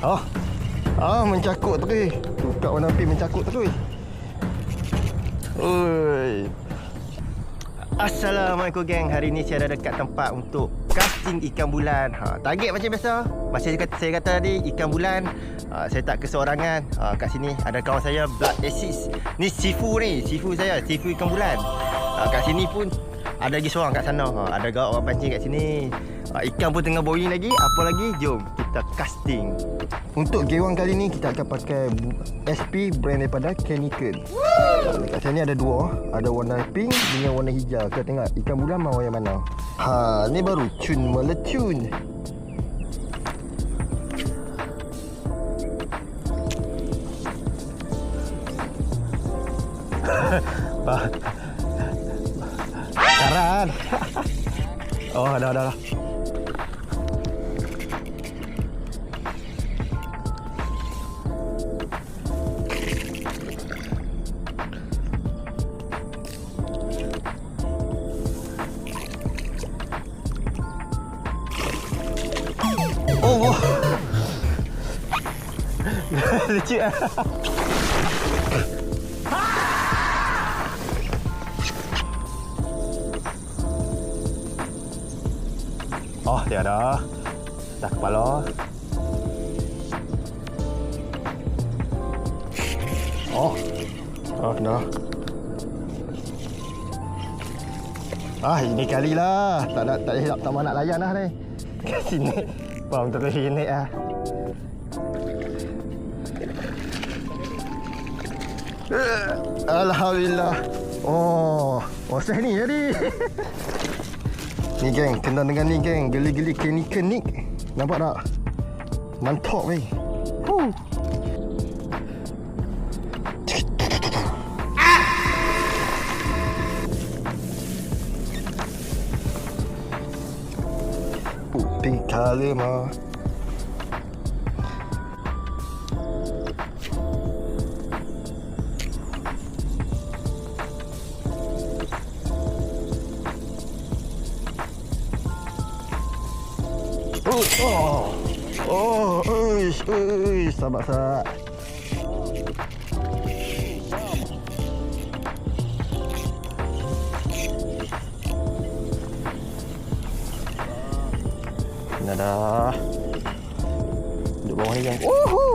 Ah. Ah, mencakut terus. Buka warna api mencakut terus. Oi. Assalamualaikum geng. Hari ni saya ada dekat tempat untuk casting ikan bulan. Ha, target macam biasa. Macam saya kata, saya kata tadi ikan bulan. Ha, saya tak keseorangan. Ha, kat sini ada kawan saya Blood Assist. Ni Sifu ni, Sifu saya, Sifu ikan bulan. Ha, kat sini pun ada lagi seorang kat sana. Ha, ada gawak orang pancing kat sini. Ha, ikan pun tengah boring lagi. Apa lagi? Jom kita casting. Untuk gewang kali ni kita akan pakai SP brand daripada Canican. Dekat sini ada dua. Ada warna pink dengan warna hijau. Kita tengok ikan bulan mau yang mana. Ha, ni baru cun melecun. Karan. Oh, ada ada. ada. Oh. Lucu ah. Oh, tiada. Dah kepala. Oh. Oh, dah. Ah, ini kali lah. Tak nak tak tak, tak nak layan lah ni. Kat sini. Bang terus sini ah. Eh, Alhamdulillah. Oh, oh saya ni jadi. ni geng, kena dengan ni geng. Geli-geli kenik-kenik. Nampak tak? Mantap weh. Huh. Putih kalima. Oh, oh, oh, uish, uish, sabar, sabar. Ini dah. Duduk bawah ni kan. Woohoo.